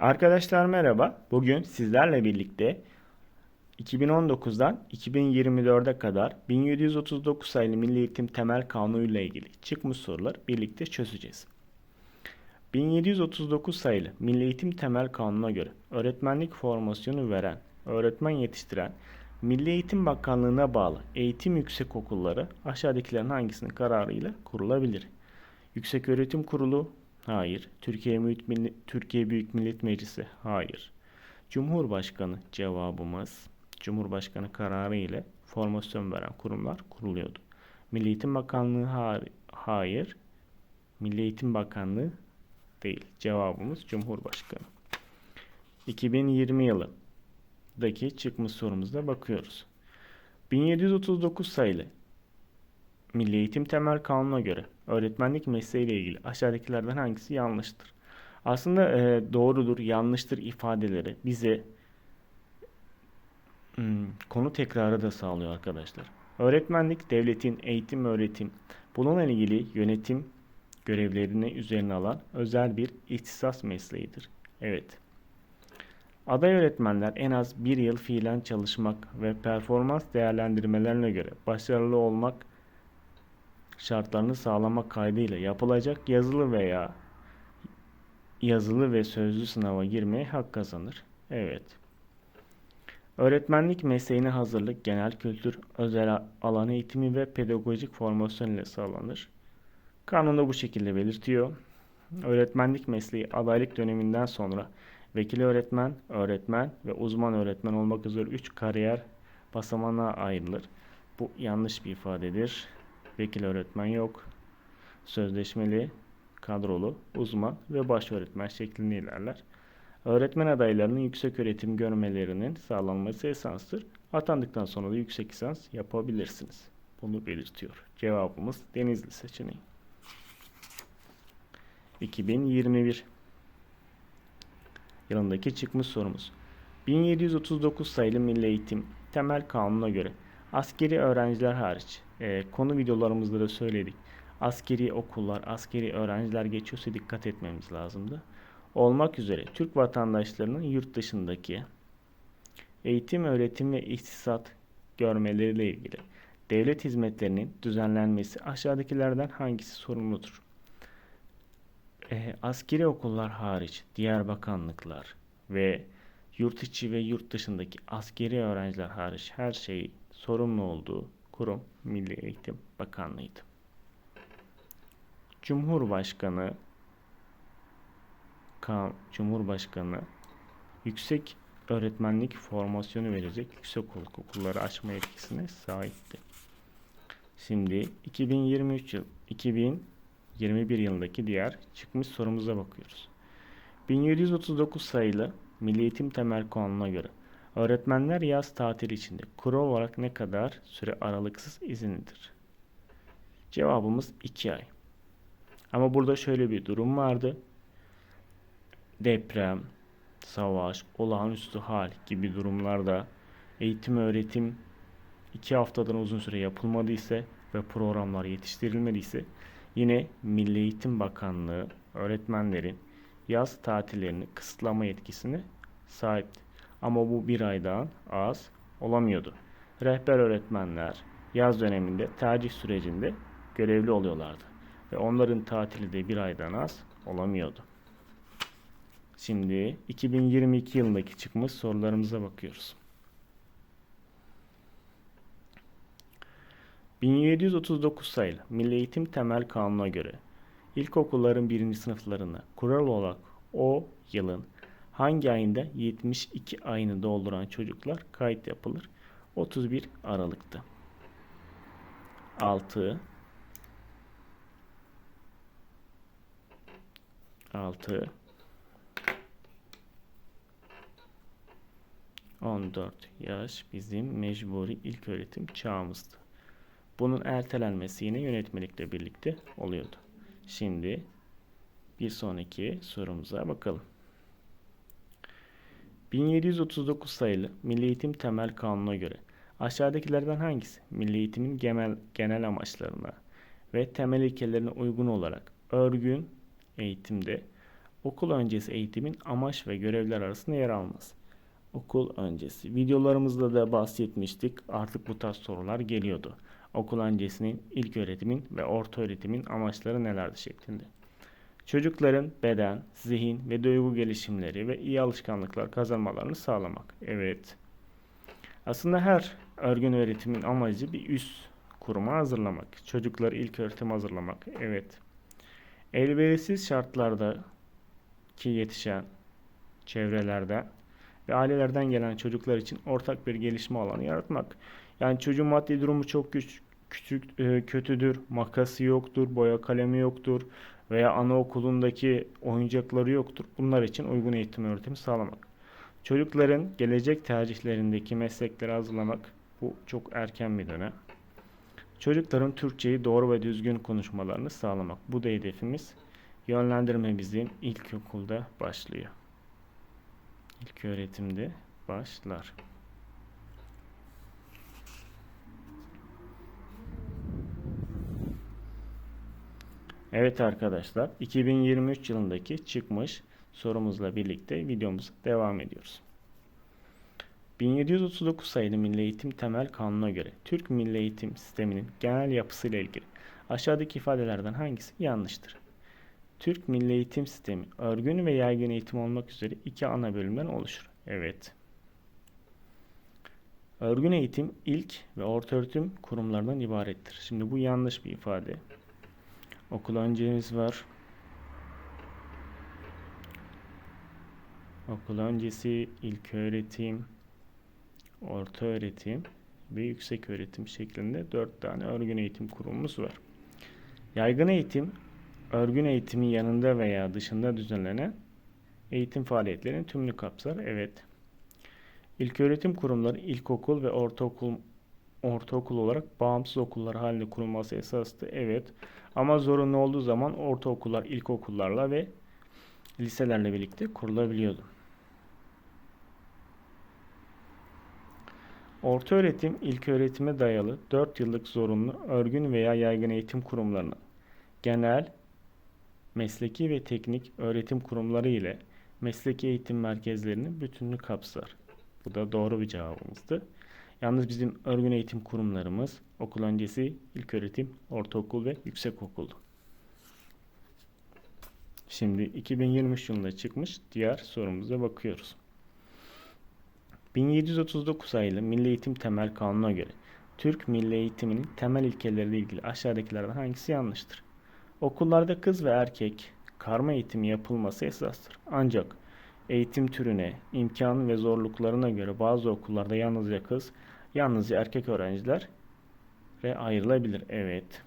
Arkadaşlar merhaba. Bugün sizlerle birlikte 2019'dan 2024'e kadar 1739 sayılı Milli Eğitim Temel Kanunu ile ilgili çıkmış sorular birlikte çözeceğiz. 1739 sayılı Milli Eğitim Temel Kanunu'na göre öğretmenlik formasyonu veren, öğretmen yetiştiren Milli Eğitim Bakanlığı'na bağlı eğitim yüksekokulları aşağıdakilerin hangisinin kararıyla kurulabilir? Yükseköğretim Kurulu Hayır. Türkiye Büyük Millet, Türkiye Büyük Millet Meclisi Hayır. Cumhurbaşkanı cevabımız Cumhurbaşkanı kararı ile formasyon veren kurumlar kuruluyordu. Milli Eğitim Bakanlığı ha- hayır. Milli Eğitim Bakanlığı değil. Cevabımız Cumhurbaşkanı. 2020 yılındaki çıkmış sorumuzda bakıyoruz. 1739 sayılı Milli Eğitim Temel Kanunu'na göre öğretmenlik mesleğiyle ilgili aşağıdakilerden hangisi yanlıştır? Aslında e, doğrudur, yanlıştır ifadeleri bize hmm, konu tekrarı da sağlıyor arkadaşlar. Öğretmenlik devletin eğitim öğretim bununla ilgili yönetim görevlerini üzerine alan özel bir ihtisas mesleğidir. Evet. Aday öğretmenler en az bir yıl fiilen çalışmak ve performans değerlendirmelerine göre başarılı olmak şartlarını sağlamak kaydıyla yapılacak yazılı veya yazılı ve sözlü sınava girmeye hak kazanır. Evet. Öğretmenlik mesleğine hazırlık, genel kültür, özel alan eğitimi ve pedagojik formasyon ile sağlanır. Kanunda bu şekilde belirtiyor. Öğretmenlik mesleği adaylık döneminden sonra vekil öğretmen, öğretmen ve uzman öğretmen olmak üzere 3 kariyer basamağına ayrılır. Bu yanlış bir ifadedir. Vekil öğretmen yok. Sözleşmeli, kadrolu, uzman ve baş öğretmen şeklinde ilerler. Öğretmen adaylarının yüksek öğretim görmelerinin sağlanması esansdır. Atandıktan sonra da yüksek lisans yapabilirsiniz. Bunu belirtiyor. Cevabımız Denizli seçeneği. 2021 yılındaki çıkmış sorumuz. 1739 sayılı Milli Eğitim Temel Kanunu'na göre askeri öğrenciler hariç e, konu videolarımızda da söyledik. Askeri okullar, askeri öğrenciler geçiyorsa dikkat etmemiz lazımdı. Olmak üzere Türk vatandaşlarının yurt dışındaki eğitim, öğretim ve ihtisat görmeleriyle ilgili devlet hizmetlerinin düzenlenmesi aşağıdakilerden hangisi sorumludur? E, askeri okullar hariç diğer bakanlıklar ve yurt içi ve yurt dışındaki askeri öğrenciler hariç her şey sorumlu olduğu kurum Milli Eğitim Bakanlığı'ydı. Cumhurbaşkanı Cumhurbaşkanı yüksek öğretmenlik formasyonu verecek yüksek okulları açma yetkisine sahipti. Şimdi 2023 yıl 2021 yılındaki diğer çıkmış sorumuza bakıyoruz. 1739 sayılı Milli Eğitim Temel Kanunu'na göre öğretmenler yaz tatil içinde kural olarak ne kadar süre aralıksız izinlidir? Cevabımız 2 ay. Ama burada şöyle bir durum vardı. Deprem, savaş, olağanüstü hal gibi durumlarda eğitim öğretim 2 haftadan uzun süre yapılmadıysa ve programlar yetiştirilmediyse yine Milli Eğitim Bakanlığı öğretmenlerin yaz tatillerini kısıtlama yetkisine sahipti. Ama bu bir aydan az olamıyordu. Rehber öğretmenler yaz döneminde tercih sürecinde görevli oluyorlardı. Ve onların tatili de bir aydan az olamıyordu. Şimdi 2022 yılındaki çıkmış sorularımıza bakıyoruz. 1739 sayılı Milli Eğitim Temel Kanunu'na göre ilkokulların birinci sınıflarına kural olarak o yılın hangi ayında 72 ayını dolduran çocuklar kayıt yapılır? 31 Aralık'ta. 6 6 14 yaş bizim mecburi ilköğretim çağımızdı. Bunun ertelenmesi yine yönetmelikle birlikte oluyordu. Şimdi bir sonraki sorumuza bakalım. 1739 sayılı Milli Eğitim Temel Kanunu'na göre aşağıdakilerden hangisi milli eğitimin genel, genel amaçlarına ve temel ilkelerine uygun olarak örgün eğitimde okul öncesi eğitimin amaç ve görevler arasında yer almaz. Okul öncesi. Videolarımızda da bahsetmiştik. Artık bu tarz sorular geliyordu. Okul öncesinin, ilk öğretimin ve orta öğretimin amaçları nelerdi şeklinde. Çocukların beden, zihin ve duygu gelişimleri ve iyi alışkanlıklar kazanmalarını sağlamak. Evet. Aslında her örgün öğretimin amacı bir üst kuruma hazırlamak. Çocukları ilk öğretim hazırlamak. Evet. Elverişsiz şartlarda ki yetişen çevrelerde ve ailelerden gelen çocuklar için ortak bir gelişme alanı yaratmak. Yani çocuğun maddi durumu çok güç, küçük, e, kötüdür, makası yoktur, boya kalemi yoktur veya anaokulundaki oyuncakları yoktur. Bunlar için uygun eğitim öğretimi sağlamak. Çocukların gelecek tercihlerindeki meslekleri hazırlamak bu çok erken bir dönem. Çocukların Türkçeyi doğru ve düzgün konuşmalarını sağlamak. Bu da hedefimiz. Yönlendirme bizim ilkokulda başlıyor. İlk öğretimde başlar. Evet arkadaşlar, 2023 yılındaki çıkmış sorumuzla birlikte videomuza devam ediyoruz. 1739 sayılı Milli Eğitim Temel Kanunu'na göre Türk Milli Eğitim Sistemi'nin genel yapısıyla ilgili aşağıdaki ifadelerden hangisi yanlıştır? Türk Milli Eğitim Sistemi örgün ve yaygın eğitim olmak üzere iki ana bölümden oluşur. Evet. Örgün eğitim ilk ve ortaöğretim kurumlarından ibarettir. Şimdi bu yanlış bir ifade. Okul öncemiz var. Okul öncesi, ilk öğretim, orta öğretim ve yüksek öğretim şeklinde dört tane örgün eğitim kurumumuz var. Yaygın eğitim, örgün eğitimin yanında veya dışında düzenlenen eğitim faaliyetlerinin tümünü kapsar. Evet. İlköğretim kurumları ilkokul ve ortaokul ortaokul olarak bağımsız okullar halinde kurulması esastı. Evet. Ama zorunlu olduğu zaman ortaokullar ilkokullarla ve liselerle birlikte kurulabiliyordu. Ortaöğretim ilköğretime dayalı 4 yıllık zorunlu örgün veya yaygın eğitim kurumlarının genel, mesleki ve teknik öğretim kurumları ile mesleki eğitim merkezlerinin bütününü kapsar. Bu da doğru bir cevabımızdı. Yalnız bizim örgün eğitim kurumlarımız okul öncesi, ilköğretim, ortaokul ve yüksekokuldu. Şimdi 2023 yılında çıkmış diğer sorumuza bakıyoruz. 1739 sayılı Milli Eğitim Temel Kanunu'na göre Türk Milli Eğitiminin temel ilkeleriyle ilgili aşağıdakilerden hangisi yanlıştır? Okullarda kız ve erkek karma eğitimi yapılması esastır. Ancak eğitim türüne, imkan ve zorluklarına göre bazı okullarda yalnızca kız, yalnızca erkek öğrenciler ve ayrılabilir. Evet.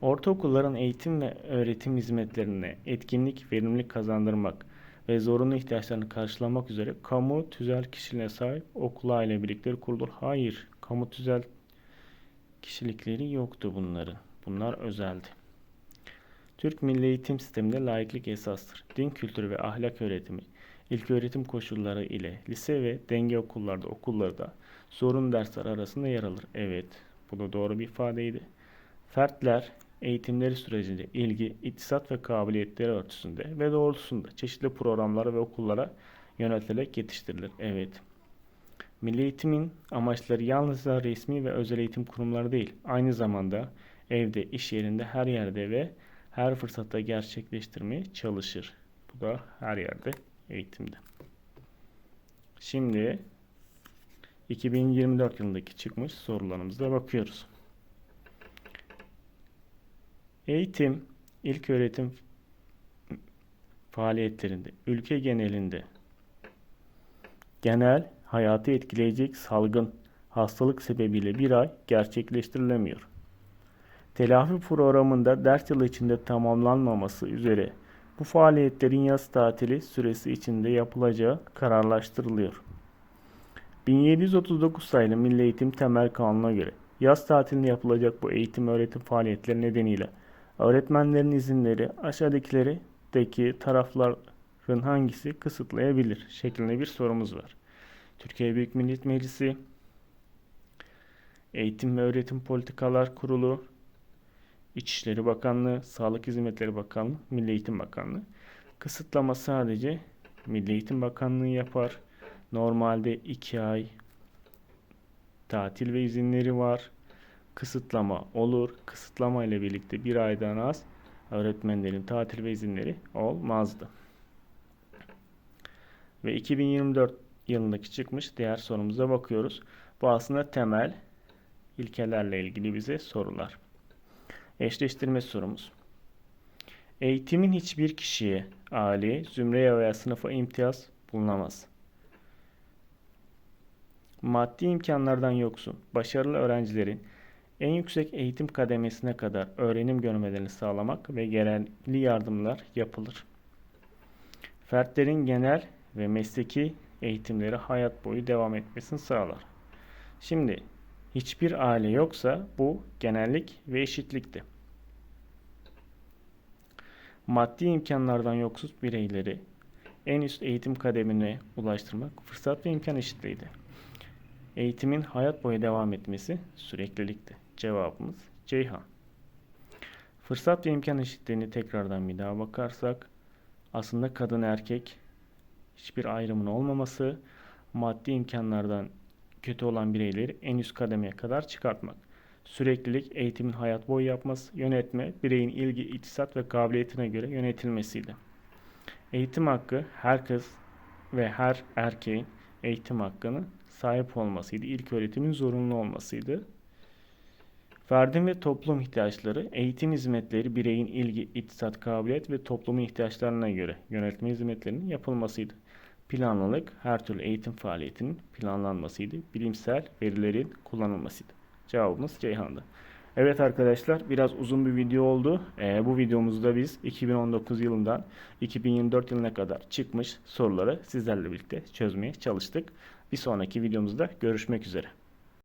Ortaokulların eğitim ve öğretim hizmetlerine etkinlik, verimlilik kazandırmak ve zorunlu ihtiyaçlarını karşılamak üzere kamu tüzel kişiliğine sahip okul aile birlikleri kurulur. Hayır, kamu tüzel kişilikleri yoktu bunların. Bunlar özeldi. Türk Milli Eğitim Sistemi'nde laiklik esastır. Din kültürü ve ahlak öğretimi, ilk öğretim koşulları ile lise ve denge okullarda okullarda zorunlu dersler arasında yer alır. Evet, bu da doğru bir ifadeydi. Fertler eğitimleri sürecinde ilgi, iktisat ve kabiliyetleri örtüsünde ve doğrultusunda çeşitli programlara ve okullara yöneltilerek yetiştirilir. Evet. Milli eğitimin amaçları yalnızca resmi ve özel eğitim kurumları değil, aynı zamanda evde, iş yerinde, her yerde ve her fırsatta gerçekleştirmeye çalışır. Bu da her yerde eğitimde. Şimdi 2024 yılındaki çıkmış sorularımıza bakıyoruz. Eğitim, ilk öğretim faaliyetlerinde, ülke genelinde genel hayatı etkileyecek salgın hastalık sebebiyle bir ay gerçekleştirilemiyor. Telafi programında ders yılı içinde tamamlanmaması üzere bu faaliyetlerin yaz tatili süresi içinde yapılacağı kararlaştırılıyor. 1739 sayılı Milli Eğitim Temel Kanunu'na göre yaz tatilinde yapılacak bu eğitim öğretim faaliyetleri nedeniyle öğretmenlerin izinleri aşağıdakileri deki tarafların hangisi kısıtlayabilir şeklinde bir sorumuz var. Türkiye Büyük Millet Meclisi, Eğitim ve Öğretim Politikalar Kurulu, İçişleri Bakanlığı, Sağlık Hizmetleri Bakanlığı, Milli Eğitim Bakanlığı. Kısıtlama sadece Milli Eğitim Bakanlığı yapar. Normalde 2 ay tatil ve izinleri var. Kısıtlama olur. Kısıtlama ile birlikte bir aydan az öğretmenlerin tatil ve izinleri olmazdı. Ve 2024 yılındaki çıkmış diğer sorumuza bakıyoruz. Bu aslında temel ilkelerle ilgili bize sorular. Eşleştirme sorumuz. Eğitimin hiçbir kişiye, aileye, zümreye veya sınıfa imtiyaz bulunamaz. Maddi imkanlardan yoksun, başarılı öğrencilerin en yüksek eğitim kademesine kadar öğrenim görmelerini sağlamak ve gerekli yardımlar yapılır. Fertlerin genel ve mesleki eğitimleri hayat boyu devam etmesini sağlar. Şimdi hiçbir aile yoksa bu genellik ve eşitlikti. Maddi imkanlardan yoksul bireyleri en üst eğitim kademine ulaştırmak fırsat ve imkan eşitliğiydi. Eğitimin hayat boyu devam etmesi süreklilikti. Cevabımız Ceyhan. Fırsat ve imkan eşitliğini tekrardan bir daha bakarsak aslında kadın erkek hiçbir ayrımın olmaması, maddi imkanlardan kötü olan bireyleri en üst kademeye kadar çıkartmak. Süreklilik eğitimin hayat boyu yapması, yönetme bireyin ilgi, iktisat ve kabiliyetine göre yönetilmesiydi. Eğitim hakkı her kız ve her erkeğin eğitim hakkını sahip olmasıydı. İlk öğretimin zorunlu olmasıydı. Ferdin ve toplum ihtiyaçları, eğitim hizmetleri bireyin ilgi, iktisat, kabiliyet ve toplumun ihtiyaçlarına göre yönetme hizmetlerinin yapılmasıydı. Planlılık, her türlü eğitim faaliyetinin planlanmasıydı. Bilimsel verilerin kullanılmasıydı. Cevabımız Ceyhan'dı. Evet arkadaşlar biraz uzun bir video oldu. Ee, bu videomuzda biz 2019 yılından 2024 yılına kadar çıkmış soruları sizlerle birlikte çözmeye çalıştık. Bir sonraki videomuzda görüşmek üzere.